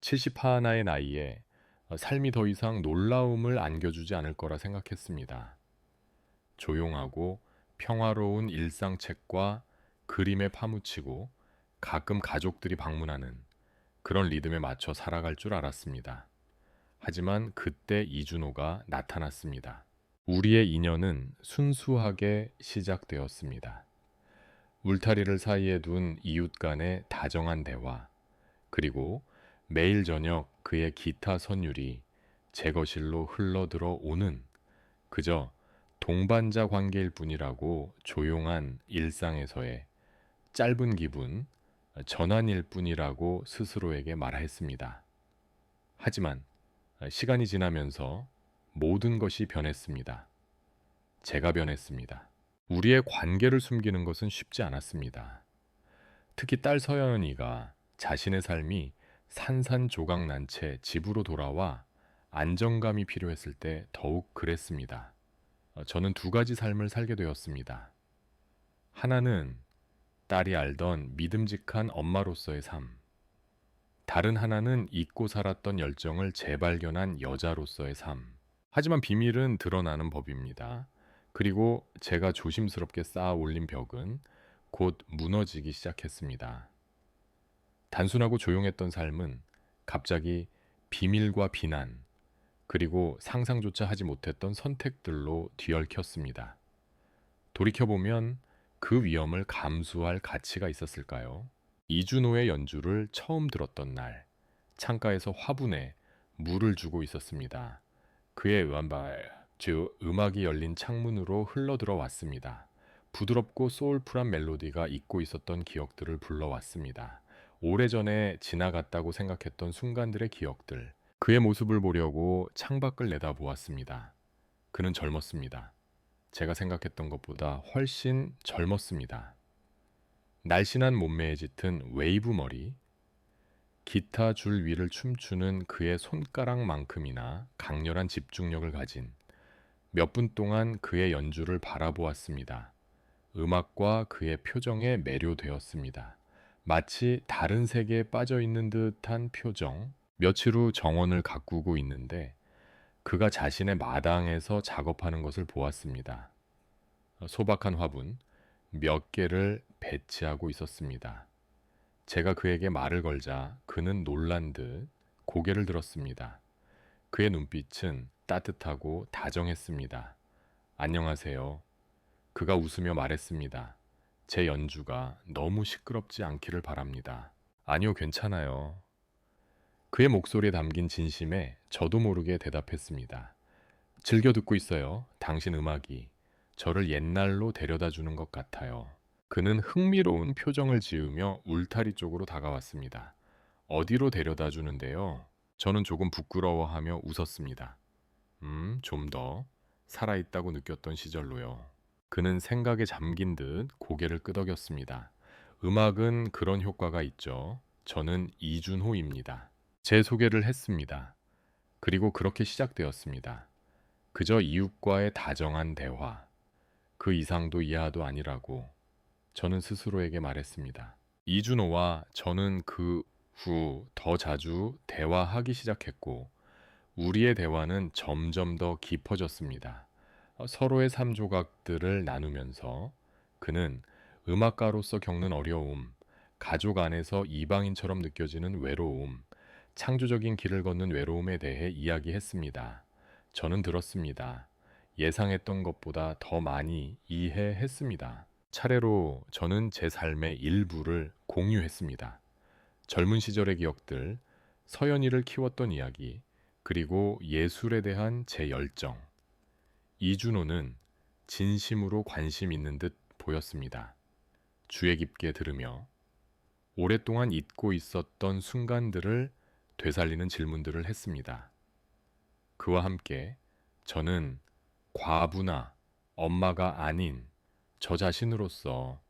71의 나이에 어, 삶이 더 이상 놀라움을 안겨주지 않을 거라 생각했습니다. 조용하고 평화로운 일상책과 그림에 파묻히고 가끔 가족들이 방문하는 그런 리듬에 맞춰 살아갈 줄 알았습니다. 하지만 그때 이준호가 나타났습니다. 우리의 인연은 순수하게 시작되었습니다. 울타리를 사이에 둔 이웃 간의 다정한 대화, 그리고 매일 저녁 그의 기타 선율이 제 거실로 흘러들어 오는 그저 동반자 관계일 뿐이라고 조용한 일상에서의 짧은 기분, 전환일 뿐이라고 스스로에게 말했습니다. 하지만 시간이 지나면서 모든 것이 변했습니다. 제가 변했습니다. 우리의 관계를 숨기는 것은 쉽지 않았습니다. 특히 딸 서연이가 자신의 삶이 산산조각 난 채 집으로 돌아와 안정감이 필요했을 때 더욱 그랬습니다. 저는 두 가지 삶을 살게 되었습니다. 하나는 딸이 알던 믿음직한 엄마로서의 삶. 다른 하나는 잊고 살았던 열정을 재발견한 여자로서의 삶. 하지만 비밀은 드러나는 법입니다. 그리고 제가 조심스럽게 쌓아 올린 벽은 곧 무너지기 시작했습니다. 단순하고 조용했던 삶은 갑자기 비밀과 비난, 그리고 상상조차 하지 못했던 선택들로 뒤얽혔습니다. 돌이켜보면 그 위험을 감수할 가치가 있었을까요? 이준호의 연주를 처음 들었던 날, 창가에서 화분에 물을 주고 있었습니다. 그의 왼발, 즉 음악이 열린 창문으로 흘러들어 왔습니다. 부드럽고 소울풀한 멜로디가 잊고 있었던 기억들을 불러왔습니다. 오래전에 지나갔다고 생각했던 순간들의 기억들. 그의 모습을 보려고 창밖을 내다보았습니다. 그는 젊었습니다. 제가 생각했던 것보다 훨씬 젊었습니다. 날씬한 몸매에 짙은 웨이브 머리, 기타 줄 위를 춤추는 그의 손가락만큼이나 강렬한 집중력을 가진 몇 분 동안 그의 연주를 바라보았습니다. 음악과 그의 표정에 매료되었습니다. 마치 다른 세계에 빠져 있는 듯한 표정. 며칠 후 정원을 가꾸고 있는데 그가 자신의 마당에서 작업하는 것을 보았습니다. 소박한 화분 몇 개를 배치하고 있었습니다. 제가 그에게 말을 걸자 그는 놀란 듯 고개를 들었습니다. 그의 눈빛은 따뜻하고 다정했습니다. 안녕하세요. 그가 웃으며 말했습니다. 제 연주가 너무 시끄럽지 않기를 바랍니다. 아니요, 괜찮아요. 그의 목소리에 담긴 진심에 저도 모르게 대답했습니다. 즐겨 듣고 있어요. 당신 음악이 저를 옛날로 데려다 주는 것 같아요. 그는 흥미로운 표정을 지으며 울타리 쪽으로 다가왔습니다. 어디로 데려다 주는데요? 저는 조금 부끄러워하며 웃었습니다. 음, 좀 더 살아있다고 느꼈던 시절로요. 그는 생각에 잠긴 듯 고개를 끄덕였습니다. 음악은 그런 효과가 있죠. 저는 이준호입니다. 제 소개를 했습니다. 그리고 그렇게 시작되었습니다. 그저 이웃과의 다정한 대화. 그 이상도 이하도 아니라고 저는 스스로에게 말했습니다. 이준호와 저는 그 후 더 자주 대화하기 시작했고, 우리의 대화는 점점 더 깊어졌습니다. 어, 서로의 삶 조각들을 나누면서 그는 음악가로서 겪는 어려움, 가족 안에서 이방인처럼 느껴지는 외로움, 창조적인 길을 걷는 외로움에 대해 이야기했습니다. 저는 들었습니다. 예상했던 것보다 더 많이 이해했습니다. 차례로 저는 제 삶의 일부를 공유했습니다. 젊은 시절의 기억들, 서연이를 키웠던 이야기, 그리고 예술에 대한 제 열정. 이준호는 진심으로 관심 있는 듯 보였습니다. 주의 깊게 들으며 오랫동안 잊고 있었던 순간들을 되살리는 질문들을 했습니다. 그와 함께 저는 과부나 엄마가 아닌 저 자신으로서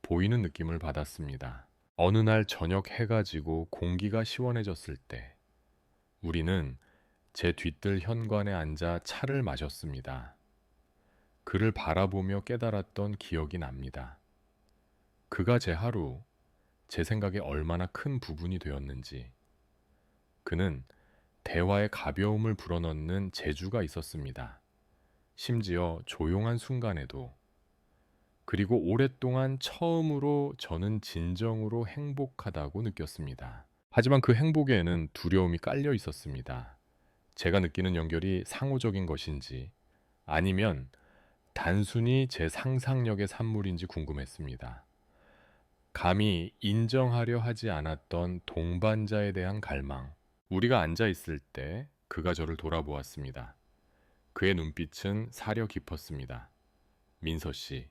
보이는 느낌을 받았습니다. 어느 날 저녁 해가 지고 공기가 시원해졌을 때 우리는 제 뒤뜰 현관에 앉아 차를 마셨습니다. 그를 바라보며 깨달았던 기억이 납니다. 그가 제 하루, 제 생각에 얼마나 큰 부분이 되었는지, 그는 대화의 가벼움을 불어넣는 재주가 있었습니다. 심지어 조용한 순간에도 그리고 오랫동안 처음으로 저는 진정으로 행복하다고 느꼈습니다. 하지만 그 행복에는 두려움이 깔려 있었습니다. 제가 느끼는 연결이 상호적인 것인지 아니면 단순히 제 상상력의 산물인지 궁금했습니다. 감히 인정하려 하지 않았던 동반자에 대한 갈망. 우리가 앉아 있을 때 그가 저를 돌아보았습니다. 그의 눈빛은 사려 깊었습니다. 민서 씨,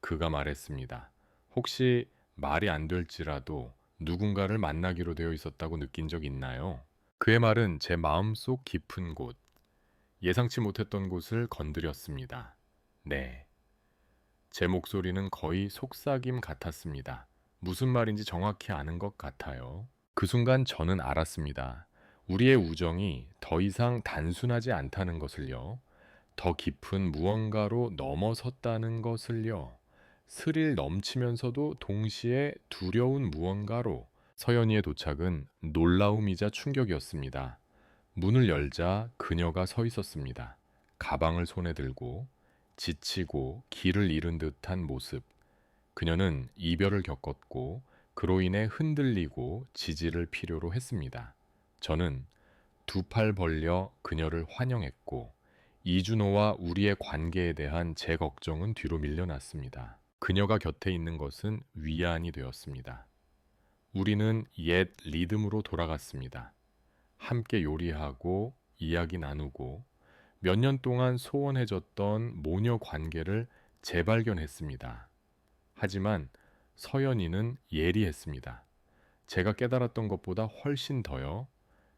그가 말했습니다. 혹시 말이 안 될지라도 누군가를 만나기로 되어 있었다고 느낀 적 있나요? 그의 말은 제 마음 속 깊은 곳, 예상치 못했던 곳을 건드렸습니다. 네. 제 목소리는 거의 속삭임 같았습니다. 무슨 말인지 정확히 아는 것 같아요. 그 순간 저는 알았습니다. 우리의 우정이 더 이상 단순하지 않다는 것을요. 더 깊은 무언가로 넘어섰다는 것을요. 스릴 넘치면서도 동시에 두려운 무언가로 서연이의 도착은 놀라움이자 충격이었습니다. 문을 열자 그녀가 서 있었습니다. 가방을 손에 들고 지치고 길을 잃은 듯한 모습. 그녀는 이별을 겪었고 그로 인해 흔들리고 지지를 필요로 했습니다. 저는 두 팔 벌려 그녀를 환영했고 이준호와 우리의 관계에 대한 제 걱정은 뒤로 밀려났습니다. 그녀가 곁에 있는 것은 위안이 되었습니다. 우리는 옛 리듬으로 돌아갔습니다. 함께 요리하고 이야기 나누고 몇 년 동안 소원해졌던 모녀 관계를 재발견했습니다. 하지만 서연이는 예리했습니다. 제가 깨달았던 것보다 훨씬 더요.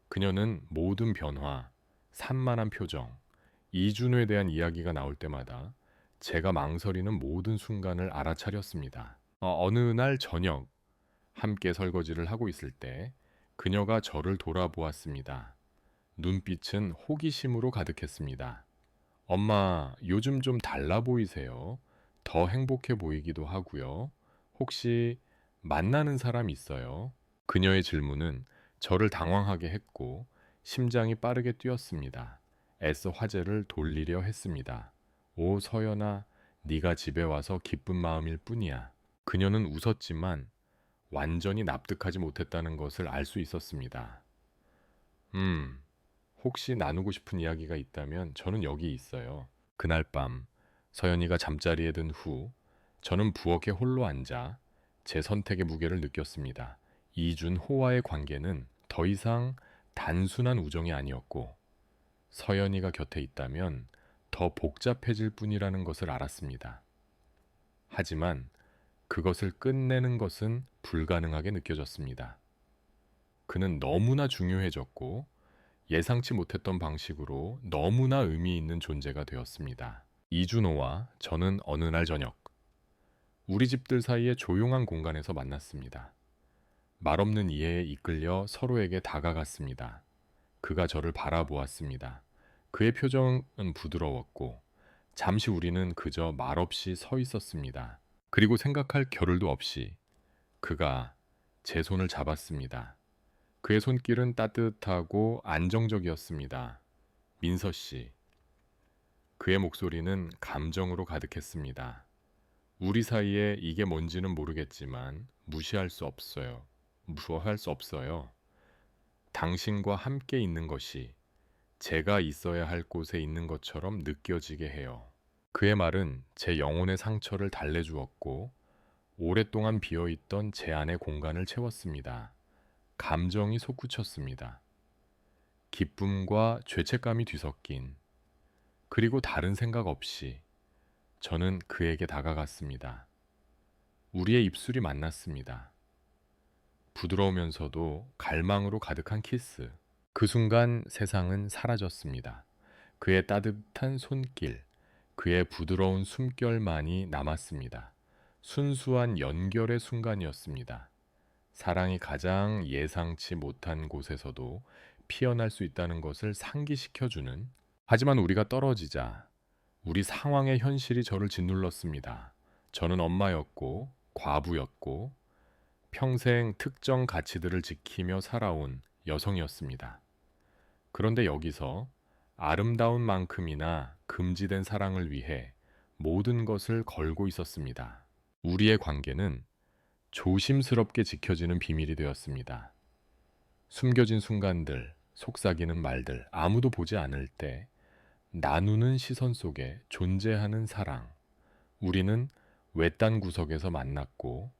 그녀는 모든 변화, 산만한 표정, 이준호에 대한 이야기가 나올 때마다 제가 망설이는 모든 순간을 알아차렸습니다. 어, 어느 날 저녁 함께 설거지를 하고 있을 때 그녀가 저를 돌아보았습니다. 눈빛은 호기심으로 가득했습니다. 엄마, 요즘 좀 달라 보이세요. 더 행복해 보이기도 하고요. 혹시 만나는 사람 있어요? 그녀의 질문은 저를 당황하게 했고 심장이 빠르게 뛰었습니다. 애써 화제를 돌리려 했습니다. 오 서연아, 네가 집에 와서 기쁜 마음일 뿐이야. 그녀는 웃었지만 완전히 납득하지 못했다는 것을 알 수 있었습니다. 음, 혹시 나누고 싶은 이야기가 있다면 저는 여기 있어요. 그날 밤 서연이가 잠자리에 든 후 저는 부엌에 홀로 앉아 제 선택의 무게를 느꼈습니다. 이준호와의 관계는 더 이상 단순한 우정이 아니었고 서연이가 곁에 있다면 더 복잡해질 뿐이라는 것을 알았습니다. 하지만 그것을 끝내는 것은 불가능하게 느껴졌습니다. 그는 너무나 중요해졌고 예상치 못했던 방식으로 너무나 의미 있는 존재가 되었습니다. 이준호와 저는 어느 날 저녁 우리 집들 사이의 조용한 공간에서 만났습니다. 말없는 이해에 이끌려 서로에게 다가갔습니다. 그가 저를 바라보았습니다. 그의 표정은 부드러웠고 잠시 우리는 그저 말없이 서 있었습니다. 그리고 생각할 겨를도 없이 그가 제 손을 잡았습니다. 그의 손길은 따뜻하고 안정적이었습니다. 민서 씨. 그의 목소리는 감정으로 가득했습니다. 우리 사이에 이게 뭔지는 모르겠지만 무시할 수 없어요. 무시할 수 없어요. 당신과 함께 있는 것이 제가 있어야 할 곳에 있는 것처럼 느껴지게 해요. 그의 말은 제 영혼의 상처를 달래주었고 오랫동안 비어있던 제 안의 공간을 채웠습니다. 감정이 솟구쳤습니다. 기쁨과 죄책감이 뒤섞인 그리고 다른 생각 없이 저는 그에게 다가갔습니다. 우리의 입술이 만났습니다. 부드러우면서도 갈망으로 가득한 키스. 그 순간 세상은 사라졌습니다. 그의 따뜻한 손길, 그의 부드러운 숨결만이 남았습니다. 순수한 연결의 순간이었습니다. 사랑이 가장 예상치 못한 곳에서도 피어날 수 있다는 것을 상기시켜주는 하지만 우리가 떨어지자 우리 상황의 현실이 저를 짓눌렀습니다. 저는 엄마였고 과부였고 평생 특정 가치들을 지키며 살아온 여성이었습니다. 그런데 여기서 아름다운 만큼이나 금지된 사랑을 위해 모든 것을 걸고 있었습니다. 우리의 관계는 조심스럽게 지켜지는 비밀이 되었습니다. 숨겨진 순간들, 속삭이는 말들, 아무도 보지 않을 때 나누는 시선 속에 존재하는 사랑. 우리는 외딴 구석에서 만났고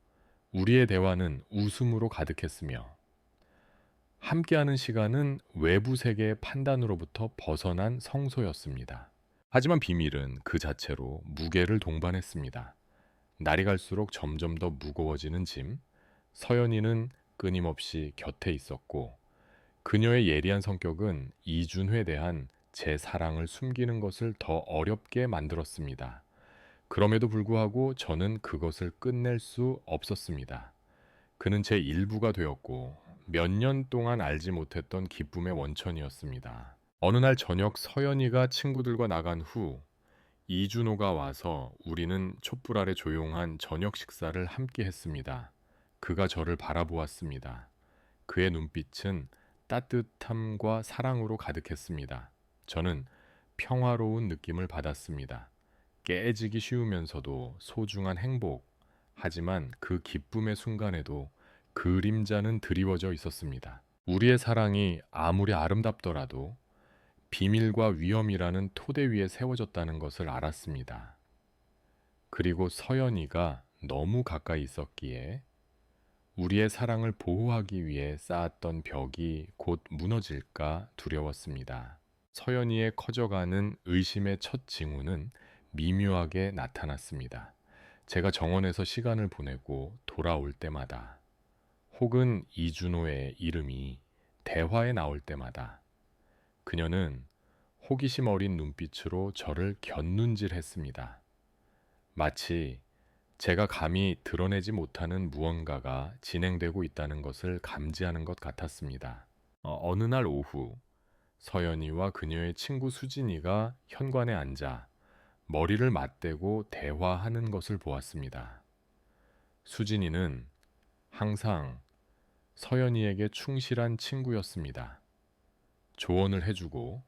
우리의 대화는 웃음으로 가득했으며 함께하는 시간은 외부 세계의 판단으로부터 벗어난 성소였습니다. 하지만 비밀은 그 자체로 무게를 동반했습니다. 날이 갈수록 점점 더 무거워지는 짐, 서연이는 끊임없이 곁에 있었고 그녀의 예리한 성격은 이준회에 대한 제 사랑을 숨기는 것을 더 어렵게 만들었습니다. 그럼에도 불구하고 저는 그것을 끝낼 수 없었습니다. 그는 제 일부가 되었고 몇 년 동안 알지 못했던 기쁨의 원천이었습니다. 어느 날 저녁 서연이가 친구들과 나간 후 이준호가 와서 우리는 촛불 아래 조용한 저녁 식사를 함께 했습니다. 그가 저를 바라보았습니다. 그의 눈빛은 따뜻함과 사랑으로 가득했습니다. 저는 평화로운 느낌을 받았습니다. 깨지기 쉬우면서도 소중한 행복. 하지만 그 기쁨의 순간에도 그림자는 드리워져 있었습니다. 우리의 사랑이 아무리 아름답더라도 비밀과 위험이라는 토대 위에 세워졌다는 것을 알았습니다. 그리고 서연이가 너무 가까이 있었기에 우리의 사랑을 보호하기 위해 쌓았던 벽이 곧 무너질까 두려웠습니다. 서연이의 커져가는 의심의 첫 징후는 미묘하게 나타났습니다. 제가 정원에서 시간을 보내고 돌아올 때마다 혹은 이준호의 이름이 대화에 나올 때마다 그녀는 호기심 어린 눈빛으로 저를 곁눈질했습니다. 마치 제가 감히 드러내지 못하는 무언가가 진행되고 있다는 것을 감지하는 것 같았습니다. 어, 느 날 오후 서연이와 그녀의 친구 수진이가 현관에 앉아 머리를 맞대고 대화하는 것을 보았습니다. 수진이는 항상 서연이에게 충실한 친구였습니다. 조언을 해주고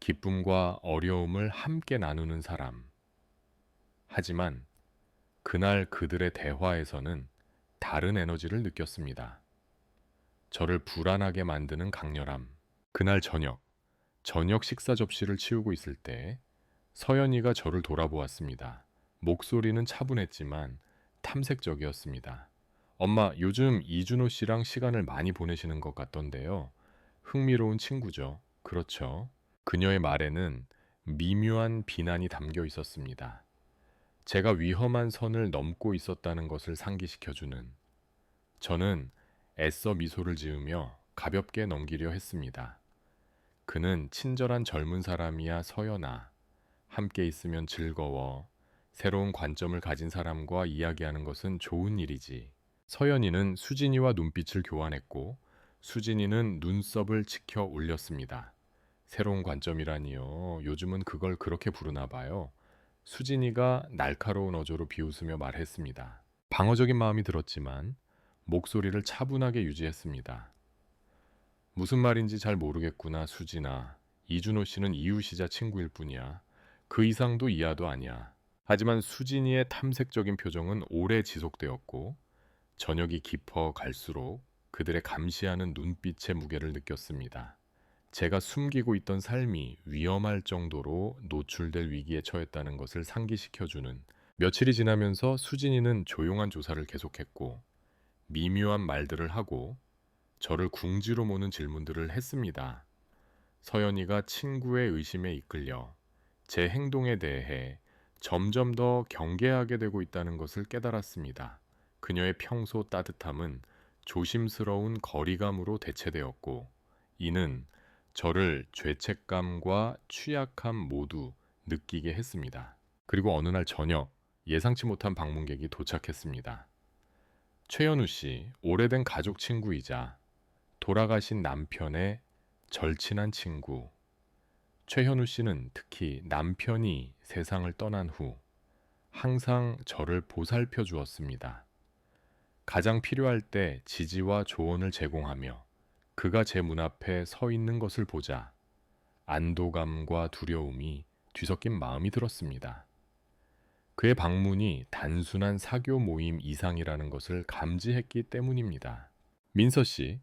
기쁨과 어려움을 함께 나누는 사람. 하지만 그날 그들의 대화에서는 다른 에너지를 느꼈습니다. 저를 불안하게 만드는 강렬함. 그날 저녁, 저녁 식사 접시를 치우고 있을 때 서연이가 저를 돌아보았습니다. 목소리는 차분했지만 탐색적이었습니다. 엄마, 요즘 이준호 씨랑 시간을 많이 보내시는 것 같던데요. 흥미로운 친구죠. 그렇죠. 그녀의 말에는 미묘한 비난이 담겨 있었습니다. 제가 위험한 선을 넘고 있었다는 것을 상기시켜주는 저는 애써 미소를 지으며 가볍게 넘기려 했습니다. 그는 친절한 젊은 사람이야 서연아. 함께 있으면 즐거워. 새로운 관점을 가진 사람과 이야기하는 것은 좋은 일이지. 서연이는 수진이와 눈빛을 교환했고 수진이는 눈썹을 치켜 올렸습니다. 새로운 관점이라니요. 요즘은 그걸 그렇게 부르나 봐요. 수진이가 날카로운 어조로 비웃으며 말했습니다. 방어적인 마음이 들었지만 목소리를 차분하게 유지했습니다. 무슨 말인지 잘 모르겠구나, 수진아. 이준호 씨는 이웃이자 친구일 뿐이야. 그 이상도 이하도 아니야. 하지만 수진이의 탐색적인 표정은 오래 지속되었고 저녁이 깊어 갈수록 그들의 감시하는 눈빛의 무게를 느꼈습니다. 제가 숨기고 있던 삶이 위험할 정도로 노출될 위기에 처했다는 것을 상기시켜주는 며칠이 지나면서 수진이는 조용한 조사를 계속했고 미묘한 말들을 하고 저를 궁지로 모는 질문들을 했습니다. 서연이가 친구의 의심에 이끌려 제 행동에 대해 점점 더 경계하게 되고 있다는 것을 깨달았습니다. 그녀의 평소 따뜻함은 조심스러운 거리감으로 대체되었고, 이는 저를 죄책감과 취약함 모두 느끼게 했습니다. 그리고 어느 날 저녁, 예상치 못한 방문객이 도착했습니다. 최현우 씨, 오래된 가족 친구이자 돌아가신 남편의 절친한 친구, 최현우 씨는 특히 남편이 세상을 떠난 후 항상 저를 보살펴 주었습니다. 가장 필요할 때 지지와 조언을 제공하며 그가 제 문 앞에 서 있는 것을 보자 안도감과 두려움이 뒤섞인 마음이 들었습니다. 그의 방문이 단순한 사교 모임 이상이라는 것을 감지했기 때문입니다. 민서 씨,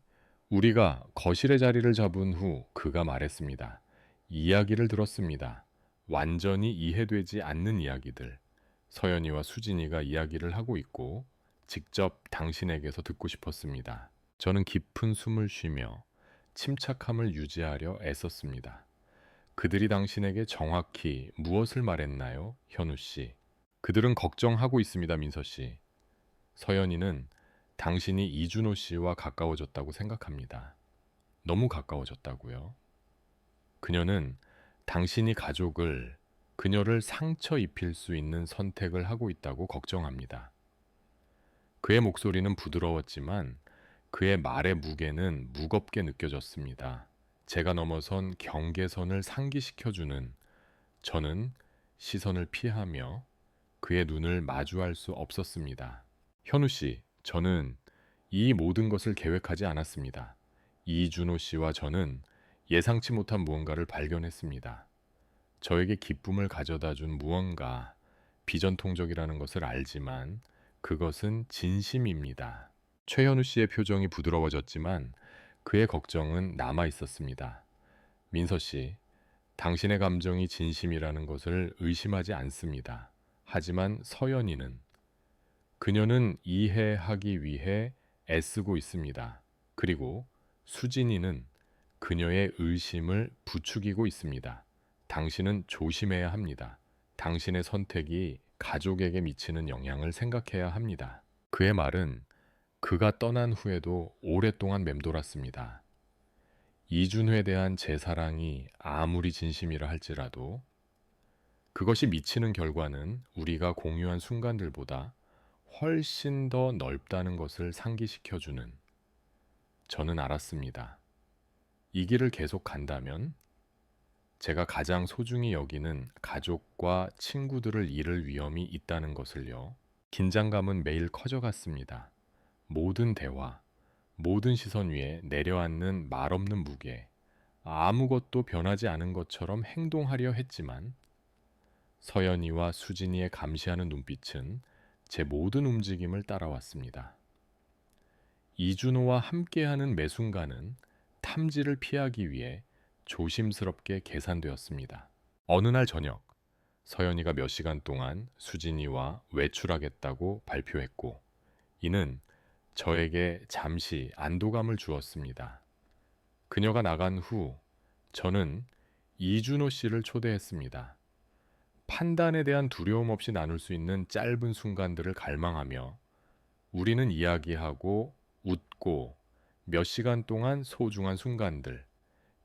우리가 거실의 자리를 잡은 후 그가 말했습니다. 이야기를 들었습니다. 완전히 이해되지 않는 이야기들. 서연이와 수진이가 이야기를 하고 있고 직접 당신에게서 듣고 싶었습니다. 저는 깊은 숨을 쉬며 침착함을 유지하려 애썼습니다. 그들이 당신에게 정확히 무엇을 말했나요, 현우 씨? 그들은 걱정하고 있습니다, 민서 씨. 서연이는 당신이 이준호 씨와 가까워졌다고 생각합니다. 너무 가까워졌다고요. 그녀는 당신이 가족을 그녀를 상처 입힐 수 있는 선택을 하고 있다고 걱정합니다. 그의 목소리는 부드러웠지만 그의 말의 무게는 무겁게 느껴졌습니다. 제가 넘어선 경계선을 상기시켜주는 저는 시선을 피하며 그의 눈을 마주할 수 없었습니다. 현우 씨, 저는 이 모든 것을 계획하지 않았습니다. 이준호 씨와 저는 예상치 못한 무언가를 발견했습니다. 저에게 기쁨을 가져다 준 무언가, 비전통적이라는 것을 알지만 그것은 진심입니다. 최현우 씨의 표정이 부드러워졌지만 그의 걱정은 남아 있었습니다. 민서 씨, 당신의 감정이 진심이라는 것을 의심하지 않습니다. 하지만 서연이는 그녀는 이해하기 위해 애쓰고 있습니다. 그리고 수진이는 그녀의 의심을 부추기고 있습니다. 당신은 조심해야 합니다. 당신의 선택이 가족에게 미치는 영향을 생각해야 합니다. 그의 말은 그가 떠난 후에도 오랫동안 맴돌았습니다. 이준회에 대한 제 사랑이 아무리 진심이라 할지라도 그것이 미치는 결과는 우리가 공유한 순간들보다 훨씬 더 넓다는 것을 상기시켜주는 저는 알았습니다. 이 길을 계속 간다면 제가 가장 소중히 여기는 가족과 친구들을 잃을 위험이 있다는 것을요. 긴장감은 매일 커져갔습니다. 모든 대화, 모든 시선 위에 내려앉는 말없는 무게, 아무것도 변하지 않은 것처럼 행동하려 했지만 서연이와 수진이의 감시하는 눈빛은 제 모든 움직임을 따라왔습니다. 이준호와 함께하는 매 순간은 탐지를 피하기 위해 조심스럽게 계산되었습니다. 어느 날 저녁, 서연이가 몇 시간 동안 수진이와 외출하겠다고 발표했고, 이는 저에게 잠시 안도감을 주었습니다. 그녀가 나간 후, 저는 이준호 씨를 초대했습니다. 판단에 대한 두려움 없이 나눌 수 있는 짧은 순간들을 갈망하며 우리는 이야기하고 웃고 몇 시간 동안 소중한 순간들,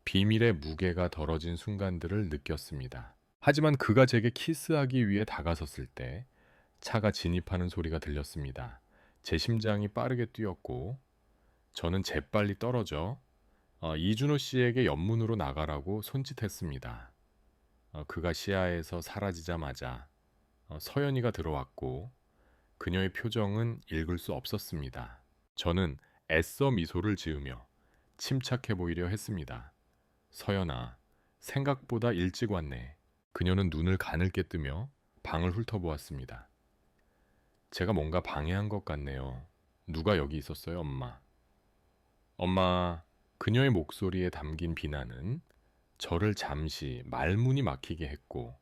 비밀의 무게가 덜어진 순간들을 느꼈습니다. 하지만 그가 제게 키스하기 위해 다가섰을 때 차가 진입하는 소리가 들렸습니다. 제 심장이 빠르게 뛰었고 저는 재빨리 떨어져 어, 이준호 씨에게 연문으로 나가라고 손짓했습니다. 어, 그가 시야에서 사라지자마자 어, 서연이가 들어왔고 그녀의 표정은 읽을 수 없었습니다. 저는 애써 미소를 지으며 침착해 보이려 했습니다. 서연아, 생각보다 일찍 왔네. 그녀는 눈을 가늘게 뜨며 방을 훑어보았습니다. 제가 뭔가 방해한 것 같네요. 누가 여기 있었어요, 엄마? 엄마, 그녀의 목소리에 담긴 비난은 저를 잠시 말문이 막히게 했고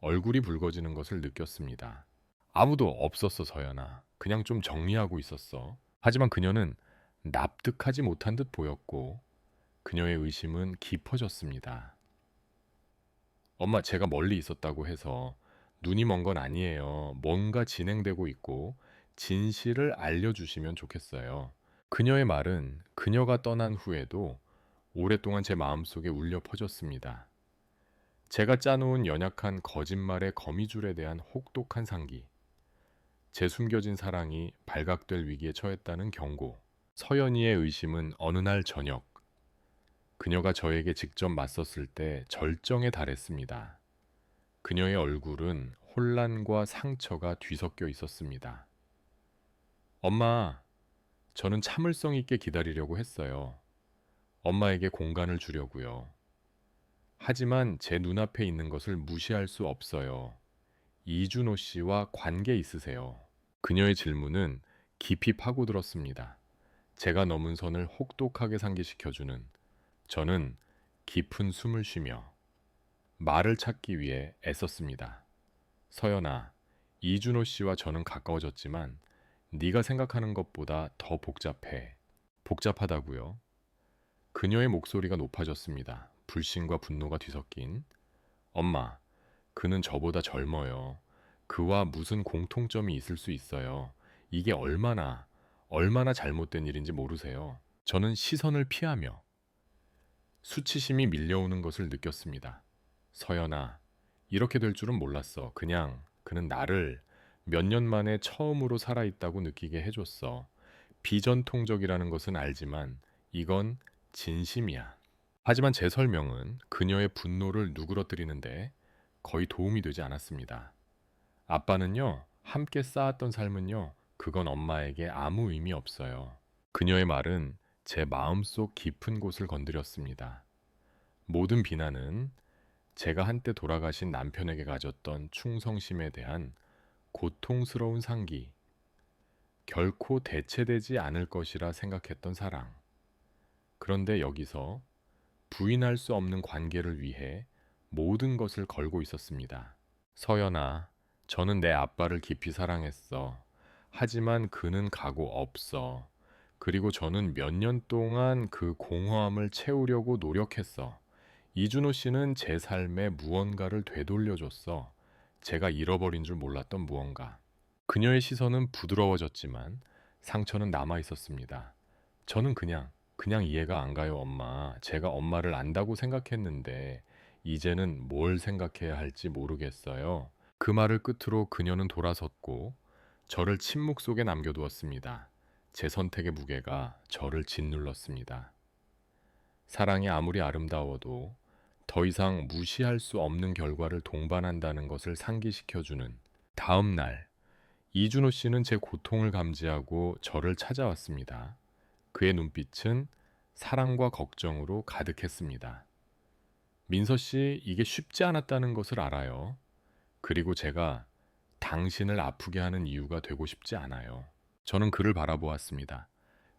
얼굴이 붉어지는 것을 느꼈습니다. 아무도 없었어, 서연아. 그냥 좀 정리하고 있었어. 하지만 그녀는 납득하지 못한 듯 보였고 그녀의 의심은 깊어졌습니다. 엄마, 제가 멀리 있었다고 해서 눈이 먼 건 아니에요. 뭔가 진행되고 있고 진실을 알려주시면 좋겠어요. 그녀의 말은 그녀가 떠난 후에도 오랫동안 제 마음속에 울려 퍼졌습니다. 제가 짜놓은 연약한 거짓말의 거미줄에 대한 혹독한 상기, 제 숨겨진 사랑이 발각될 위기에 처했다는 경고, 서연이의 의심은 어느 날 저녁, 그녀가 저에게 직접 맞섰을 때 절정에 달했습니다. 그녀의 얼굴은 혼란과 상처가 뒤섞여 있었습니다. 엄마, 저는 참을성 있게 기다리려고 했어요. 엄마에게 공간을 주려고요. 하지만 제 눈앞에 있는 것을 무시할 수 없어요. 이준호 씨와 관계 있으세요? 그녀의 질문은 깊이 파고들었습니다. 제가 넘은 선을 혹독하게 상기시켜주는 저는 깊은 숨을 쉬며 말을 찾기 위해 애썼습니다. 서연아, 이준호 씨와 저는 가까워졌지만 네가 생각하는 것보다 더 복잡해. 복잡하다고요? 그녀의 목소리가 높아졌습니다. 불신과 분노가 뒤섞인 엄마, 그는 저보다 젊어요. 그와 무슨 공통점이 있을 수 있어요. 이게 얼마나 얼마나 잘못된 일인지 모르세요. 저는 시선을 피하며 수치심이 밀려오는 것을 느꼈습니다. 서연아, 이렇게 될 줄은 몰랐어. 그냥 그는 나를 몇 년 만에 처음으로 살아있다고 느끼게 해줬어. 비전통적이라는 것은 알지만 이건 진심이야. 하지만 제 설명은 그녀의 분노를 누그러뜨리는데 거의 도움이 되지 않았습니다. 아빠는요, 함께 쌓았던 삶은요, 그건 엄마에게 아무 의미 없어요. 그녀의 말은 제 마음속 깊은 곳을 건드렸습니다. 모든 비난은 제가 한때 돌아가신 남편에게 가졌던 충성심에 대한 고통스러운 상기, 결코 대체되지 않을 것이라 생각했던 사랑. 그런데 여기서 부인할 수 없는 관계를 위해 모든 것을 걸고 있었습니다. 서연아, 저는 내 아빠를 깊이 사랑했어. 하지만 그는 가고 없어. 그리고 저는 몇 년 동안 그 공허함을 채우려고 노력했어. 이준호 씨는 제 삶에 무언가를 되돌려줬어. 제가 잃어버린 줄 몰랐던 무언가. 그녀의 시선은 부드러워졌지만 상처는 남아 있었습니다. 저는 그냥, 그냥 이해가 안 가요, 엄마. 제가 엄마를 안다고 생각했는데, 이제는 뭘 생각해야 할지 모르겠어요. 그 말을 끝으로 그녀는 돌아섰고, 저를 침묵 속에 남겨두었습니다. 제 선택의 무게가 저를 짓눌렀습니다. 사랑이 아무리 아름다워도 더 이상 무시할 수 없는 결과를 동반한다는 것을 상기시켜주는 다음 날, 이준호 씨는 제 고통을 감지하고 저를 찾아왔습니다. 그의 눈빛은 사랑과 걱정으로 가득했습니다. 민서 씨, 이게 쉽지 않았다는 것을 알아요. 그리고 제가 당신을 아프게 하는 이유가 되고 싶지 않아요. 저는 그를 바라보았습니다.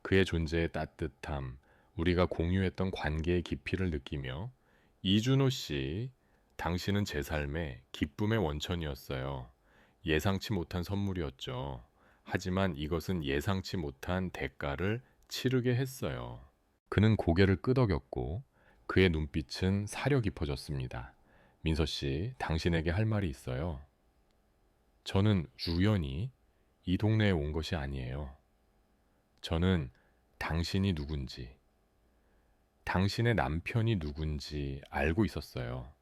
그의 존재의 따뜻함, 우리가 공유했던 관계의 깊이를 느끼며 이준호 씨, 당신은 제 삶의 기쁨의 원천이었어요. 예상치 못한 선물이었죠. 하지만 이것은 예상치 못한 대가를 치르게 했어요. 그는 고개를 끄덕였고 그의 눈빛은 사려 깊어졌습니다. 민서 씨, 당신에게 할 말이 있어요. 저는 우연히 이 동네에 온 것이 아니에요. 저는 당신이 누군지, 당신의 남편이 누군지 알고 있었어요.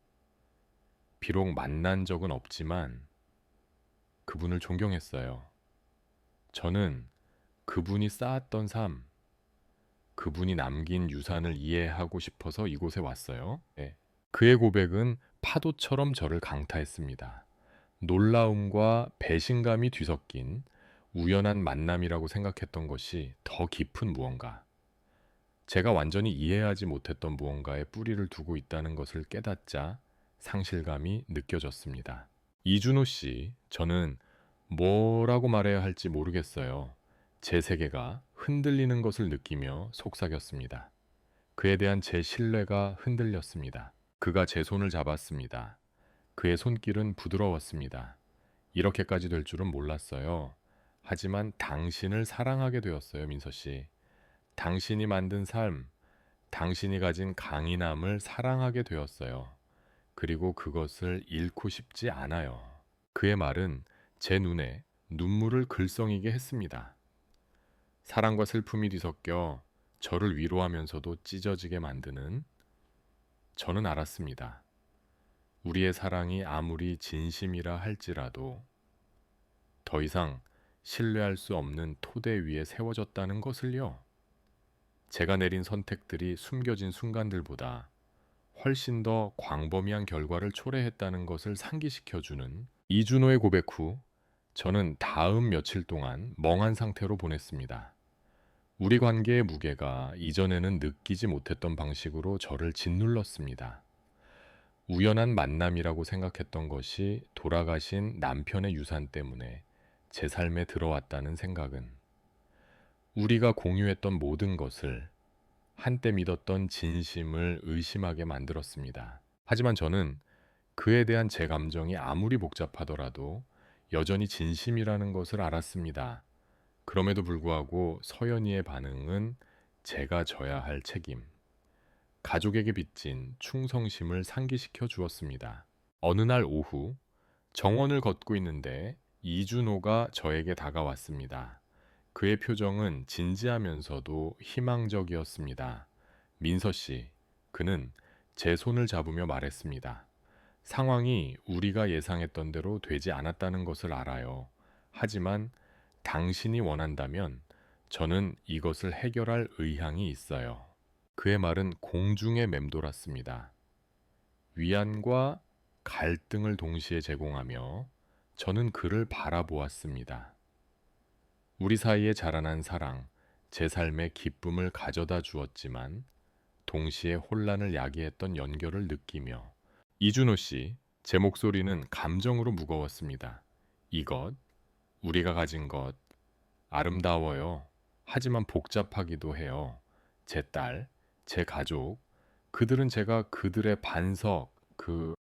비록 만난 적은 없지만 그분을 존경했어요. 저는 그분이 쌓았던 삶, 그분이 남긴 유산을 이해하고 싶어서 이곳에 왔어요. 네. 그의 고백은 파도처럼 저를 강타했습니다. 놀라움과 배신감이 뒤섞인 우연한 만남이라고 생각했던 것이 더 깊은 무언가. 제가 완전히 이해하지 못했던 무언가에 뿌리를 두고 있다는 것을 깨닫자 상실감이 느껴졌습니다. 이준호 씨, 저는 뭐라고 말해야 할지 모르겠어요. 제 세계가 흔들리는 것을 느끼며 속삭였습니다. 그에 대한 제 신뢰가 흔들렸습니다. 그가 제 손을 잡았습니다. 그의 손길은 부드러웠습니다. 이렇게까지 될 줄은 몰랐어요. 하지만 당신을 사랑하게 되었어요, 민서 씨. 당신이 만든 삶, 당신이 가진 강인함을 사랑하게 되었어요. 그리고 그것을 잃고 싶지 않아요. 그의 말은 제 눈에 눈물을 글썽이게 했습니다. 사랑과 슬픔이 뒤섞여 저를 위로하면서도 찢어지게 만드는 저는 알았습니다. 우리의 사랑이 아무리 진심이라 할지라도 더 이상 신뢰할 수 없는 토대 위에 세워졌다는 것을요. 제가 내린 선택들이 숨겨진 순간들보다 훨씬 더 광범위한 결과를 초래했다는 것을 상기시켜주는 이준호의 고백 후 저는 다음 며칠 동안 멍한 상태로 보냈습니다. 우리 관계의 무게가 이전에는 느끼지 못했던 방식으로 저를 짓눌렀습니다. 우연한 만남이라고 생각했던 것이 돌아가신 남편의 유산 때문에 제 삶에 들어왔다는 생각은 우리가 공유했던 모든 것을 한때 믿었던 진심을 의심하게 만들었습니다. 하지만 저는 그에 대한 제 감정이 아무리 복잡하더라도 여전히 진심이라는 것을 알았습니다. 그럼에도 불구하고 서연이의 반응은 제가 져야 할 책임, 가족에게 빚진 충성심을 상기시켜 주었습니다. 어느 날 오후 정원을 걷고 있는데 이준호가 저에게 다가왔습니다. 그의 표정은 진지하면서도 희망적이었습니다. 민서 씨, 그는 제 손을 잡으며 말했습니다. 상황이 우리가 예상했던 대로 되지 않았다는 것을 알아요. 하지만 당신이 원한다면 저는 이것을 해결할 의향이 있어요. 그의 말은 공중에 맴돌았습니다. 위안과 갈등을 동시에 제공하며 저는 그를 바라보았습니다. 우리 사이에 자라난 사랑, 제 삶에 기쁨을 가져다 주었지만 동시에 혼란을 야기했던 연결을 느끼며 이준호 씨, 제 목소리는 감정으로 무거웠습니다. 이것, 우리가 가진 것, 아름다워요. 하지만 복잡하기도 해요. 제 딸, 제 가족, 그들은 제가 그들의 반석, 그